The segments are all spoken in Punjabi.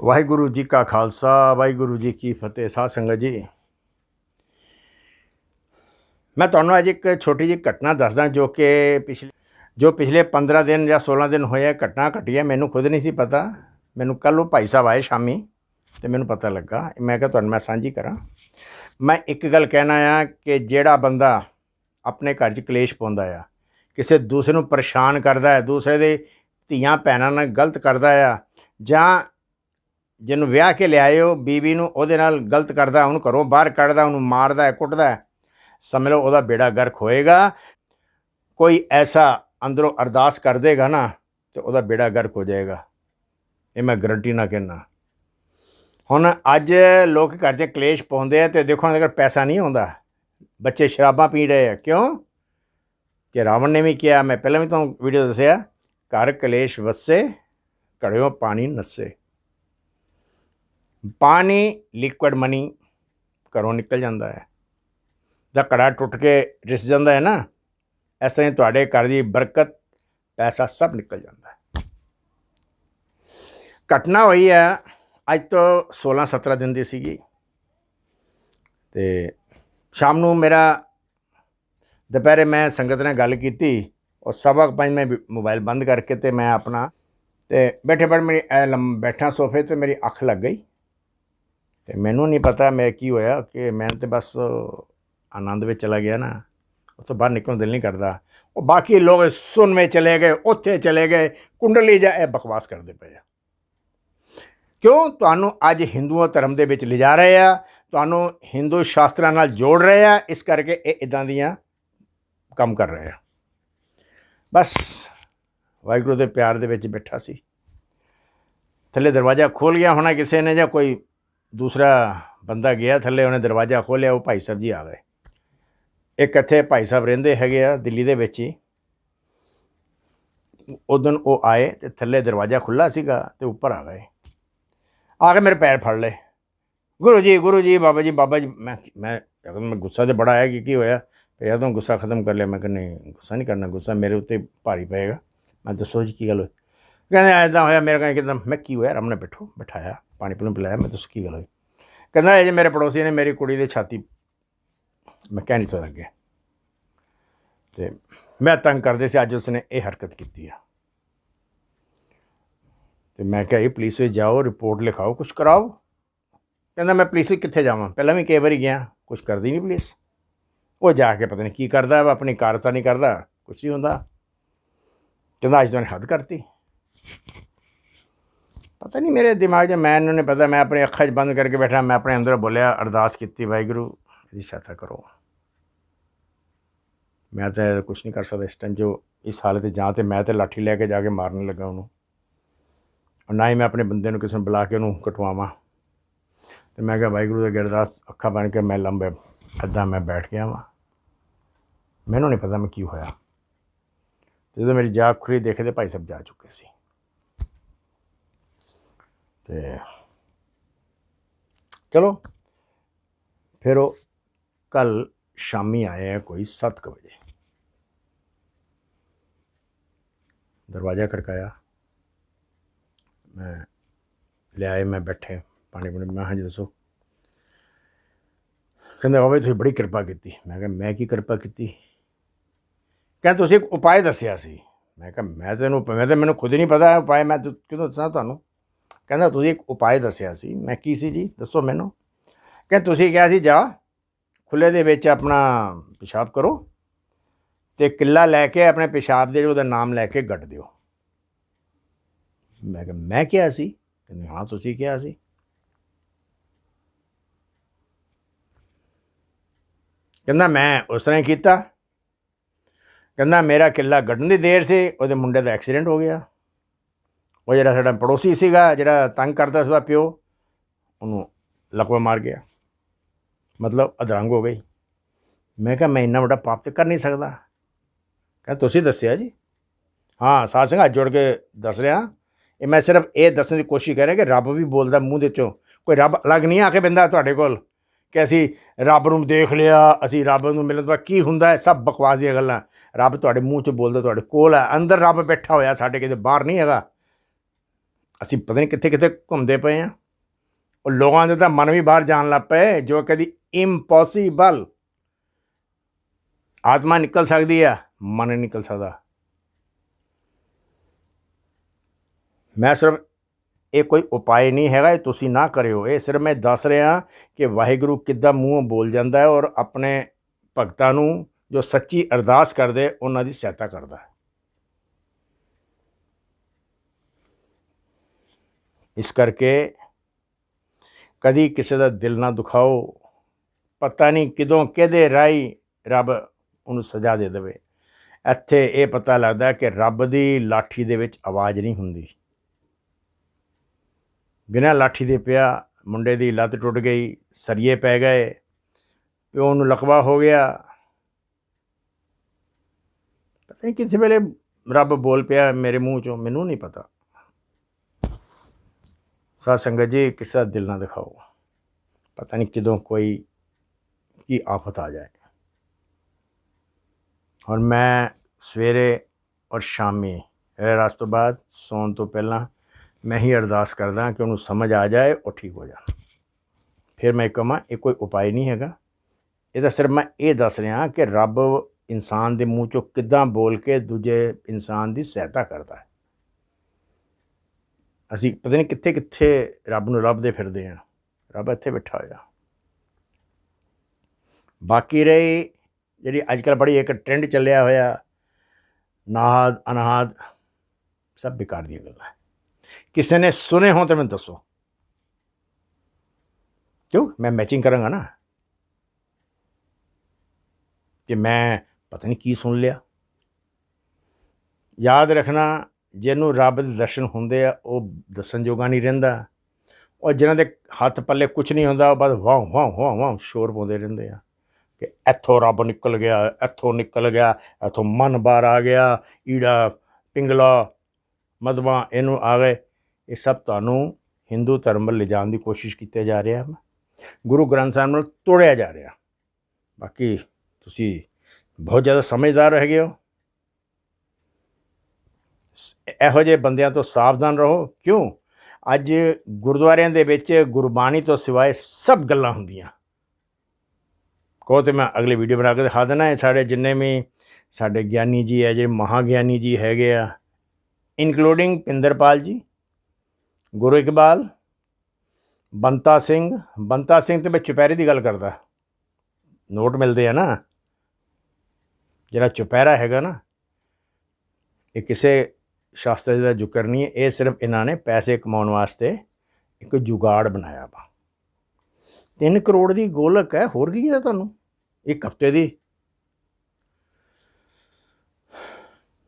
ਵਾਹਿਗੁਰੂ ਜੀ ਕਾ ਖਾਲਸਾ, ਵਾਹਿਗੁਰੂ ਜੀ ਕੀ ਫਤਿਹ, ਸਾਧ ਸੰਗਤ ਜੀ। ਮੈਂ ਤੁਹਾਨੂੰ ਅੱਜ ਇੱਕ ਛੋਟੀ ਜਿਹੀ ਘਟਨਾ ਦੱਸਦਾ ਜੋ ਕਿ ਪਿਛਲੇ ਜੋ ਪਿਛਲੇ 15 ਦਿਨ ਜਾਂ 16 ਦਿਨ ਹੋਏ ਘਟਨਾ ਘਟੀ ਹੈ ਮੈਨੂੰ ਖੁਦ ਨਹੀਂ ਸੀ ਪਤਾ। ਮੈਨੂੰ ਕੱਲ ਉਹ ਭਾਈ ਸਾਹਿਬ ਆਏ ਸ਼ਾਮੀ ਤੇ ਮੈਨੂੰ ਪਤਾ ਲੱਗਾ। ਮੈਂ ਕਿਹਾ ਤੁਹਾਨੂੰ ਮੈਂ ਸਾਂਝੀ ਕਰਾਂ। ਮੈਂ ਇੱਕ ਗੱਲ ਕਹਿਣਾ ਆ ਕਿ ਜਿਹੜਾ ਬੰਦਾ ਆਪਣੇ ਘਰ 'ਚ ਕਲੇਸ਼ ਪਾਉਂਦਾ ਆ, ਕਿਸੇ ਦੂਸਰੇ ਨੂੰ ਪਰੇਸ਼ਾਨ ਕਰਦਾ ਹੈ ਦੂਸਰੇ ਦੇ ਧੀਆਂ ਭੈਣਾਂ ਨਾਲ ਗਲਤ ਕਰਦਾ ਆ ਜਾਂ ਜਿਹਨੂੰ ਵਿਆਹ ਕੇ ਲਿਆਇਓ ਹੋ ਬੀਬੀ ਨੂੰ ਉਹਦੇ ਨਾਲ ਗਲਤ ਕਰਦਾ, ਉਹਨੂੰ ਘਰੋਂ ਬਾਹਰ ਕੱਢਦਾ, ਉਹਨੂੰ ਮਾਰਦਾ, ਕੁੱਟਦਾ, ਸਮਝ ਲਓ ਉਹਦਾ ਬੇੜਾ ਗਰਕ ਹੋਏਗਾ। ਕੋਈ ਐਸਾ ਅੰਦਰੋਂ ਅਰਦਾਸ ਕਰ ਦੇਗਾ ਨਾ, ਤੇ ਉਹਦਾ ਬੇੜਾ ਗਰਕ ਹੋ ਜਾਏਗਾ। ਇਹ ਮੈਂ ਗਰੰਟੀ ਨਾਲ ਕਹਿੰਦਾ। ਹੁਣ ਅੱਜ ਲੋਕ ਘਰ 'ਚ ਕਲੇਸ਼ ਪਾਉਂਦੇ ਆ ਤੇ ਦੇਖੋ ਅਗਰ ਪੈਸਾ ਨਹੀਂ ਆਉਂਦਾ, ਬੱਚੇ ਸ਼ਰਾਬਾਂ ਪੀ ਰਹੇ ਆ, ਕਿਉਂ? ਕਿ ਰਾਵਣ ਨੇ ਵੀ ਕਿਹਾ, ਮੈਂ ਪਹਿਲਾਂ ਵੀ ਤੁਹਾਨੂੰ ਵੀਡੀਓ ਦੱਸਿਆ, ਘਰ ਕਲੇਸ਼ ਵਸੇ, ਘੜਿਓ ਪਾਣੀ ਨਸੇ। ਪਾਣੀ ਲਿਕੁਇਡ ਮਨੀ ਘਰੋਂ ਨਿਕਲ ਜਾਂਦਾ ਹੈ। ਦਾ ਘੜਾ ਟੁੱਟ ਕੇ ਰਿਸ ਜਾਂਦਾ ਹੈ ਨਾ, ਇਸ ਤਰ੍ਹਾਂ ਹੀ ਤੁਹਾਡੇ ਘਰ ਦੀ ਬਰਕਤ, ਪੈਸਾ ਸਭ ਨਿਕਲ ਜਾਂਦਾ ਹੈ। ਘਟਨਾ ਹੋਈ ਹੈ, ਅੱਜ ਤੋਂ 16 17 ਦਿਨ ਦੀ ਸੀਗੀ। ਤੇ ਸ਼ਾਮ ਨੂੰ ਮੇਰਾ ਦੁਪਹਿਰੇ ਮੈਂ ਸੰਗਤ ਨਾਲ ਗੱਲ ਕੀਤੀ ਔਰ ਸਬਕ ਪੰਜ ਮੈਂ ਮੋਬਾਈਲ ਬੰਦ ਕਰਕੇ ਤੇ ਮੈਂ ਆਪਣਾ ਤੇ ਬੈਠੇ ਬੈਠ ਮੇਰੀ ਐ ਲੰਮ ਬੈਠਾ ਸੋਫੇ ਤੇ ਮੇਰੀ ਅੱਖ ਲੱਗ ਗਈ। ਤੇ ਮੈਨੂੰ ਨਹੀਂ ਪਤਾ ਮੈਂ ਕੀ ਹੋਇਆ ਕਿ ਮੈਂ ਤੇ ਬਸ ਆਨੰਦ ਵਿੱਚ ਚਲਾ ਗਿਆ ਨਾ। ਉਸ ਤੋਂ ਬਾਹਰ ਨਿਕਲਣ ਦਿਲ ਨਹੀਂ ਕਰਦਾ। ਉਹ ਬਾਕੀ ਲੋਕ ਸੁਣ ਵਿੱਚ ਚਲੇ ਗਏ, ਉੱਥੇ ਚਲੇ ਗਏ, ਕੁੰਡਲੀ ਜਾ ਇਹ ਬਕਵਾਸ ਕਰਦੇ ਪਏ ਆ। ਕਿਉਂ? ਤੁਹਾਨੂੰ ਅੱਜ ਹਿੰਦੂਆਂ ਧਰਮ ਦੇ ਵਿੱਚ ਲਿਜਾ ਰਹੇ ਆ, ਤੁਹਾਨੂੰ ਹਿੰਦੂ ਸ਼ਾਸਤਰਾਂ ਨਾਲ ਜੋੜ ਰਹੇ ਆ, ਇਸ ਕਰਕੇ ਇਹ ਇਦਾਂ ਦੀਆਂ ਕੰਮ ਕਰ ਰਹੇ ਆ। ਬਸ ਵਾਹਿਗੁਰੂ ਦੇ ਪਿਆਰ ਦੇ ਵਿੱਚ ਬੈਠਾ ਸੀ। ਥੱਲੇ ਦਰਵਾਜ਼ਾ ਖੋਲ ਗਿਆ ਹੋਣਾ ਕਿਸੇ ਨੇ ਜਾਂ ਕੋਈ ਦੂਸਰਾ ਬੰਦਾ ਗਿਆ ਥੱਲੇ, ਉਹਨੇ ਦਰਵਾਜ਼ਾ ਖੋਲ੍ਹਿਆ, ਉਹ ਭਾਈ ਸਾਹਿਬ ਜੀ ਆ ਗਏ। ਇੱਕ ਇੱਥੇ ਭਾਈ ਸਾਹਿਬ ਰਹਿੰਦੇ ਹੈਗੇ ਆ, ਦਿੱਲੀ ਦੇ ਵਿੱਚ ਹੀ। ਉਦੋਂ ਉਹ ਆਏ ਤੇ ਥੱਲੇ ਦਰਵਾਜ਼ਾ ਖੁੱਲਾ ਸੀਗਾ ਤੇ ਉੱਪਰ ਆ ਗਏ। ਆ ਕੇ ਮੇਰੇ ਪੈਰ ਫੜ ਲਏ। ਗੁਰੂ ਜੀ ਗੁਰੂ ਜੀ, ਬਾਬਾ ਜੀ ਬਾਬਾ ਜੀ, ਮੈਂ ਮੈਂ ਮੈਂ ਗੁੱਸਾ ਤੇ ਬੜਾ ਆਇਆ ਕਿ ਕੀ ਹੋਇਆ, ਫਿਰ ਜਦੋਂ ਗੁੱਸਾ ਖਤਮ ਕਰ ਲਿਆ। ਮੈਂ ਕਹਿੰਦਾ ਨਹੀਂ, ਗੁੱਸਾ ਨਹੀਂ ਕਰਨਾ, ਗੁੱਸਾ ਮੇਰੇ ਉੱਤੇ ਭਾਰੀ ਪਏਗਾ। ਮੈਂ ਦੱਸੋ ਜੀ ਕੀ ਗੱਲ ਹੋਈ? ਕਹਿੰਦੇ ਐਦਾਂ ਹੋਇਆ, ਮੇਰੇ ਕਹਿੰਦੇ ਕਿਦਾਂ ਮੈਂ ਕੀ ਹੋਇਆ? ਰਮਨੇ ਬੈਠੋ, ਬਿਠਾਇਆ, ਪਾਣੀ ਪੂਣੀ ਪਿਲਾਇਆ ਮੈਂ ਦੱਸੋ ਕੀ ਗੱਲ ਹੋਈ? ਕਹਿੰਦਾ, ਇਹ ਜੇ ਮੇਰੇ ਪੜੋਸੀ ਨੇ ਮੇਰੀ ਕੁੜੀ ਦੇ ਛਾਤੀ, ਮੈਂ ਕਹਿ ਨਹੀਂ ਸਕਦਾ ਅੱਗੇ। ਤੇ ਮੈਂ ਤੰਗ ਕਰਦੇ ਸੀ, ਅੱਜ ਉਸਨੇ ਇਹ ਹਰਕਤ ਕੀਤੀ ਆ। ਤੇ ਮੈਂ ਕਿਹਾ, ਇਹ ਪੁਲਿਸ ਵਿੱਚ ਜਾਓ, ਰਿਪੋਰਟ ਲਿਖਾਓ ਕੁਝ ਕਰਾਓ। ਕਹਿੰਦਾ, ਮੈਂ ਪੁਲਿਸ ਵਿੱਚ ਕਿੱਥੇ ਜਾਵਾਂ? ਪਹਿਲਾਂ ਵੀ ਕਈ ਵਾਰੀ ਗਿਆ ਕੁਝ ਕਰਦੀ ਨਹੀਂ ਪੁਲਿਸ। ਉਹ ਜਾ ਕੇ ਪਤਾ ਨਹੀਂ ਕੀ ਕਰਦਾ ਵਾ, ਆਪਣੀ ਕਾਰਸਾ ਨਹੀਂ ਕਰਦਾ ਕੁਝ ਨਹੀਂ ਹੁੰਦਾ। ਕਹਿੰਦਾ, ਅੱਜ ਤਾਂ ਹੱਦ ਕਰਤੀ। ਪਤਾ ਨਹੀਂ ਮੇਰੇ ਦਿਮਾਗ 'ਚ, ਮੈਂ ਇਹਨੂੰ ਨਹੀਂ ਪਤਾ, ਮੈਂ ਆਪਣੇ ਅੱਖਾਂ 'ਚ ਬੰਦ ਕਰਕੇ ਬੈਠਾ, ਮੈਂ ਆਪਣੇ ਅੰਦਰ ਬੋਲਿਆ, ਅਰਦਾਸ ਕੀਤੀ, ਵਾਹਿਗੁਰੂ, ਇਹਦੀ ਸਹਾਇਤਾ ਕਰੋ। ਮੈਂ ਤਾਂ ਕੁਝ ਨਹੀਂ ਕਰ ਸਕਦਾ ਇਸ ਟਾਈਮ ਜੋ ਇਸ ਹਾਲਤ 'ਚ ਜਾਂ ਤੇ ਮੈਂ ਤੇ ਲਾਠੀ ਲੈ ਕੇ ਜਾ ਕੇ ਮਾਰਨ ਲੱਗਾ ਉਹਨੂੰ। ਔਰ ਨਾ ਹੀ ਮੈਂ ਆਪਣੇ ਬੰਦੇ ਨੂੰ ਕਿਸੇ ਨੂੰ ਬੁਲਾ ਕੇ ਉਹਨੂੰ ਕਟਵਾਵਾਂ। ਤੇ ਮੈਂ ਕਿਹਾ, ਵਾਹਿਗੁਰੂ ਦੇ ਅਰਦਾਸ, ਅੱਖਾਂ ਬਣ ਕੇ ਮੈਂ ਲੰਬੇ ਅੱਧਾ ਮੈਂ ਬੈਠ ਗਿਆ ਵਾਂ। ਮੈਨੂੰ ਨਹੀਂ ਪਤਾ ਮੈਂ ਕੀ ਹੋਇਆ। ਤੇ ਜਦੋਂ ਮੇਰੀ ਜਾਗ ਖੁੱਲੀ ਦੇਖਦੇ ਭਾਈ ਸਾਹਿਬ ਜਾ ਚੁੱਕੇ ਸੀ। ਤੇ ਚਲੋ, ਫਿਰ ਉਹ ਕੱਲ ਸ਼ਾਮੀ ਆਏ ਆ ਕੋਈ 7 ਵਜੇ। ਦਰਵਾਜ਼ਾ ਖੜਕਾਇਆ। ਮੈਂ ਲਿਆਏ, ਮੈਂ ਬੈਠੇ, ਪਾਣੀ ਪੂਣੀ, ਮੈਂ ਹਾਂਜੀ ਦੱਸੋ। ਕਹਿੰਦੇ, ਬਾਬਾ ਜੀ, ਤੁਸੀਂ ਬੜੀ ਕਿਰਪਾ ਕੀਤੀ। ਮੈਂ ਕਿਹਾ, ਮੈਂ ਕੀ ਕਿਰਪਾ ਕੀਤੀ? ਕਹਿੰਦੇ, ਤੁਸੀਂ ਇੱਕ ਉਪਾਅ ਦੱਸਿਆ ਸੀ। ਮੈਂ ਕਿਹਾ, ਮੈਂ ਤੈਨੂੰ, ਮੈਂ ਤਾਂ ਮੈਨੂੰ ਖੁਦ ਨਹੀਂ ਪਤਾ, ਉਪਾਅ ਮੈਂ ਕਿਉਂ ਦੱਸਾਂ ਤੁਹਾਨੂੰ? ਕਹਿੰਦਾ, ਤੁਸੀਂ ਇੱਕ ਉਪਾਅ ਦੱਸਿਆ ਸੀ। ਮੈਂ ਕੀ ਸੀ ਜੀ? ਦੱਸੋ ਮੈਨੂੰ। ਕਹਿੰਦੇ, ਤੁਸੀਂ ਕਿਹਾ ਸੀ, ਜਾ ਖੁੱਲੇ ਦੇ ਵਿੱਚ ਆਪਣਾ ਪਿਸ਼ਾਬ ਕਰੋ ਤੇ ਕਿੱਲਾ ਲੈ ਕੇ ਆਪਣੇ ਪਿਸ਼ਾਬ ਦੇ ਉਹਦਾ ਨਾਮ ਲੈ ਕੇ ਗੱਡ ਦਿਓ। ਮੈਂ ਕਿਹਾ ਮੈਂ ਕਿਹਾ ਸੀ? ਕਹਿੰਦੇ, ਹਾਂ, ਤੁਸੀਂ ਕਿਹਾ ਸੀ। ਕਹਿੰਦਾ, ਮੈਂ ਉਸ ਤਰ੍ਹਾਂ ਹੀ ਕੀਤਾ। ਕਹਿੰਦਾ, ਮੇਰਾ ਕਿੱਲਾ ਗੱਡਣ ਦੀ ਦੇਰ ਸੀ, ਉਹਦੇ ਮੁੰਡੇ ਦਾ ਐਕਸੀਡੈਂਟ ਹੋ ਗਿਆ। ਉਹ ਜਿਹੜਾ ਸਾਡਾ ਪੜੋਸੀ ਸੀਗਾ, ਜਿਹੜਾ ਤੰਗ ਕਰਦਾ ਸੀ ਪਿਓ, ਉਹਨੂੰ ਲਕਵਾ ਮਾਰ ਗਿਆ। ਮਤਲਬ ਅਧਰੰਗ ਹੋ ਗਈ। ਮੈਂ ਕਿਹਾ, ਮੈਂ ਇੰਨਾ ਵੱਡਾ ਪਾਪ ਤੇ ਕਰ ਨਹੀਂ ਸਕਦਾ। ਕਹਿੰਦਾ, ਤੁਸੀਂ ਦੱਸਿਆ ਜੀ? ਹਾਂ, ਸਾਧ ਸਿੰਘ ਹੱਥ ਜੋੜ ਕੇ ਦੱਸ ਰਿਹਾ। ਇਹ ਮੈਂ ਸਿਰਫ ਇਹ ਦੱਸਣ ਦੀ ਕੋਸ਼ਿਸ਼ ਕਰ ਰਿਹਾ ਕਿ ਰੱਬ ਵੀ ਬੋਲਦਾ ਮੂੰਹ ਦੇ ਚੋਂ ਕੋਈ ਰੱਬ ਅਲੱਗ ਨਹੀਂ ਆ ਕੇ ਬੰਦਾ ਤੁਹਾਡੇ ਕੋਲ ਕਿ ਅਸੀਂ ਰੱਬ ਨੂੰ ਦੇਖ ਲਿਆ, ਅਸੀਂ ਰੱਬ ਨੂੰ ਮਿਲਣ ਤੋਂ ਬਾਅਦ ਕੀ ਹੁੰਦਾ ਹੈ, ਸਭ ਬਕਵਾਸ ਦੀਆਂ ਗੱਲਾਂ। ਰੱਬ ਤੁਹਾਡੇ ਮੂੰਹ 'ਚ ਬੋਲਦਾ, ਤੁਹਾਡੇ ਕੋਲ ਹੈ। ਅੰਦਰ ਰੱਬ ਬੈਠਾ ਹੋਇਆ ਸਾਡੇ ਕਿਤੇ, ਬਾਹਰ ਨਹੀਂ ਹੈਗਾ। ਅਸੀਂ ਪਤਾ ਨਹੀਂ ਕਿੱਥੇ ਕਿੱਥੇ ਘੁੰਮਦੇ ਪਏ ਆ ਉਹ ਲੋਕਾਂ ਦੇ ਤਾਂ ਮਨ ਵੀ ਬਾਹਰ ਜਾਣ ਲੱਗ ਪਏ, ਜੋ ਕਦੀ ਇੰਪੋਸੀਬਲ ਆਤਮਾ ਨਿਕਲ ਸਕਦੀ ਆ, ਮਨ ਨਹੀਂ ਨਿਕਲ ਸਕਦਾ। ਮੈਂ ਸਿਰਫ ਇਹ ਕੋਈ ਉਪਾਅ ਨਹੀਂ ਹੈਗਾ, ਇਹ ਤੁਸੀਂ ਨਾ ਕਰਿਓ। ਇਹ ਸਿਰਫ ਮੈਂ ਦੱਸ ਰਿਹਾ ਕਿ ਵਾਹਿਗੁਰੂ ਕਿੱਦਾਂ ਮੂੰਹੋਂ ਬੋਲ ਜਾਂਦਾ ਹੈ ਔਰ ਆਪਣੇ ਭਗਤਾਂ ਨੂੰ ਜੋ ਸੱਚੀ ਅਰਦਾਸ ਕਰਦੇ, ਉਹਨਾਂ ਦੀ ਸਹਾਇਤਾ ਕਰਦਾ ਹੈ। ਇਸ ਕਰਕੇ ਕਦੀ ਕਿਸੇ ਦਾ ਦਿਲ ਨਾ ਦੁਖਾਓ, ਪਤਾ ਨਹੀਂ ਕਿਦੋਂ ਕਿਹਦੇ ਰਾਈ ਰੱਬ ਉਹਨੂੰ ਸਜ਼ਾ ਦੇ ਦੇਵੇ। ਇੱਥੇ ਇਹ ਪਤਾ ਲੱਗਦਾ ਕਿ ਰੱਬ ਦੀ ਲਾਠੀ ਦੇ ਵਿੱਚ ਆਵਾਜ਼ ਨਹੀਂ ਹੁੰਦੀ। ਬਿਨਾਂ ਲਾਠੀ ਦੇ ਪਿਆ ਮੁੰਡੇ ਦੀ ਲੱਤ ਟੁੱਟ ਗਈ, ਸਰੀਏ ਪੈ ਗਏ, ਪਿਓ ਨੂੰ ਲਕਵਾ ਹੋ ਗਿਆ। ਪਤਾ ਨਹੀਂ ਕਿਸੇ ਵੇਲੇ ਰੱਬ ਬੋਲ ਪਿਆ ਮੇਰੇ ਮੂੰਹ ਚੋਂ, ਮੈਨੂੰ ਨਹੀਂ ਪਤਾ। ਸਾਧ ਸੰਗਤ ਜੀ ਕਿਸੇ ਦਾ ਦਿਲ ਨਾ ਦਿਖਾਓ ਪਤਾ ਨਹੀਂ ਕਿਦੋਂ ਕੋਈ ਕੀ ਆਫਤ ਆ ਜਾਏ ਹੁਣ ਮੈਂ ਸਵੇਰੇ ਔਰ ਸ਼ਾਮੀ ਰਾਤ ਤੋਂ ਬਾਅਦ ਸੌਣ ਤੋਂ ਪਹਿਲਾਂ ਮੈਂ ਹੀ ਅਰਦਾਸ ਕਰਦਾ ਕਿ ਉਹਨੂੰ ਸਮਝ ਆ ਜਾਏ ਉਹ ਠੀਕ ਹੋ ਜਾਣ ਫਿਰ ਮੈਂ ਕਹਾਂ ਇਹ ਕੋਈ ਉਪਾਅ ਨਹੀਂ ਹੈਗਾ ਇਹ ਤਾਂ ਸਿਰਫ ਮੈਂ ਇਹ ਦੱਸ ਰਿਹਾ ਕਿ ਰੱਬ ਇਨਸਾਨ ਦੇ ਮੂੰਹ ਚੋਂ ਕਿੱਦਾਂ ਬੋਲ ਕੇ ਦੂਜੇ ਇਨਸਾਨ ਦੀ ਸਹਾਇਤਾ ਕਰਦਾ ਹੈ ਅਸੀਂ ਪਤਾ ਨਹੀਂ ਕਿੱਥੇ ਕਿੱਥੇ ਰੱਬ ਨੂੰ ਲੱਭਦੇ ਫਿਰਦੇ ਹਾਂ। ਰੱਬ ਇੱਥੇ ਬੈਠਾ ਹੋਇਆ। ਬਾਕੀ ਰਹੀ ਜਿਹੜੀ ਅੱਜ ਕੱਲ੍ਹ ਬੜੀ ਇੱਕ ਟ੍ਰੈਂਡ ਚੱਲਿਆ ਹੋਇਆ, ਨਾਦ, ਅਨਾਦ, ਸਭ ਬੇਕਾਰ ਦੀਆਂ ਗੱਲਾਂ। ਕਿਸੇ ਨੇ ਸੁਨੇ ਹੋ ਤਾਂ ਮੈਨੂੰ ਦੱਸੋ। ਕਿਉਂ? ਮੈਂ ਮੈਚਿੰਗ ਕਰਾਂਗਾ ਨਾ। ਕਿ ਮੈਂ ਪਤਾ ਨਹੀਂ ਕੀ ਸੁਣ ਲਿਆ। ਯਾਦ ਰੱਖਣਾ ਜਿਹਨੂੰ ਰੱਬ ਦੇ ਦਰਸ਼ਨ ਹੁੰਦੇ ਆ, ਉਹ ਦੱਸਣ ਜੋਗਾ ਨਹੀਂ ਰਹਿੰਦਾ। ਔਰ ਜਿਨ੍ਹਾਂ ਦੇ ਹੱਥ ਪੱਲੇ ਕੁਝ ਨਹੀਂ ਹੁੰਦਾ, ਉਹ ਬਸ ਵਾਹ ਵਾਹ ਵਾਹ ਵਾਹ ਸ਼ੋਰ ਪਾਉਂਦੇ ਰਹਿੰਦੇ ਆ ਕਿ ਇੱਥੋਂ ਰੱਬ ਨਿਕਲ ਗਿਆ, ਇੱਥੋਂ ਨਿਕਲ ਗਿਆ, ਇੱਥੋਂ ਮਨ ਬਾਹਰ ਆ ਗਿਆ, ਈੜਾ, ਪਿੰਗਲਾ ਮਦਵਾ ਇਹਨੂੰ ਆ ਗਏ। ਇਹ ਸਭ ਤੁਹਾਨੂੰ ਹਿੰਦੂ ਧਰਮ ਵੱਲ ਲਿਜਾਣ ਦੀ ਕੋਸ਼ਿਸ਼ ਕੀਤੀ ਜਾ ਰਿਹਾ ਹੈ ਗੁਰੂ ਗ੍ਰੰਥ ਸਾਹਿਬ ਨਾਲ ਤੋੜਿਆ ਜਾ ਰਿਹਾ। ਬਾਕੀ ਤੁਸੀਂ ਬਹੁਤ ਜ਼ਿਆਦਾ ਸਮਝਦਾਰ ਹੈਗੇ ਹੋ। ਇਹੋ ਜਿਹੇ ਬੰਦਿਆਂ ਤੋਂ ਸਾਵਧਾਨ ਰਹੋ। ਕਿਉਂ? ਅੱਜ ਗੁਰਦੁਆਰਿਆਂ ਦੇ ਵਿੱਚ ਗੁਰਬਾਣੀ ਤੋਂ ਸਿਵਾਏ ਸਭ ਗੱਲਾਂ ਹੁੰਦੀਆਂ। ਕਹੋ ਤੇ ਮੈਂ ਅਗਲੀ ਵੀਡੀਓ ਬਣਾ ਕੇ ਦਿਖਾ ਦੇਣਾ ਹੈ ਸਾਡੇ ਜਿੰਨੇ ਵੀ ਸਾਡੇ ਗਿਆਨੀ ਜੀ ਹੈ, ਜਿਹੜੇ ਮਹਾਗਿਆਨੀ ਜੀ ਹੈਗੇ ਆ ਇਨਕਲੂਡਿੰਗ ਪਿੰਦਰਪਾਲ ਜੀ, ਗੁਰੂ ਇਕਬਾਲ, ਬੰਤਾ ਸਿੰਘ। ਬੰਤਾ ਸਿੰਘ ਤੇ ਮੈਂ ਚੁਪਹਿਰੇ ਦੀ ਗੱਲ ਕਰਦਾ। ਨੋਟ ਮਿਲਦੇ ਆ ਨਾ। ਜਿਹੜਾ ਚੁਪਹਿਰਾ ਹੈਗਾ ਨਾ, ਇਹ ਕਿਸੇ ਸ਼ਾਸਤਰ ਜੀ ਦਾ ਜ਼ਿਕਰ ਨਹੀਂ ਹੈ, ਇਹ ਸਿਰਫ ਇਹਨਾਂ ਨੇ ਪੈਸੇ ਕਮਾਉਣ ਵਾਸਤੇ ਇੱਕ ਜੁਗਾੜ ਬਣਾਇਆ ਵਾ। 3 ਕਰੋੜ ਦੀ ਗੋਲਕ ਹੈ, ਹੋਰ ਕੀ ਹੈ ਤੁਹਾਨੂੰ? ਇੱਕ ਹਫ਼ਤੇ ਦੀ।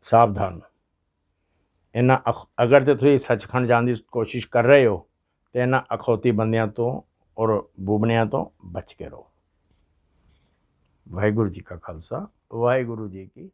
ਸਾਵਧਾਨ। ਇਹਨਾਂ ਅਖ- ਅਗਰ ਤੇ ਤੁਸੀਂ ਸੱਚਖੰਡ ਜਾਣ ਦੀ ਕੋਸ਼ਿਸ਼ ਕਰ ਰਹੇ ਹੋ, ਤੇ ਇਹਨਾਂ ਅਖੌਤੀ ਬੰਦਿਆਂ ਤੋਂ ਔਰ ਬੂਬਣਿਆਂ ਤੋਂ ਬਚ ਕੇ ਰਹੋ। ਵਾਹਿਗੁਰੂ ਜੀ ਕਾ ਖਾਲਸਾ, ਵਾਹਿਗੁਰੂ ਜੀ ਕੀ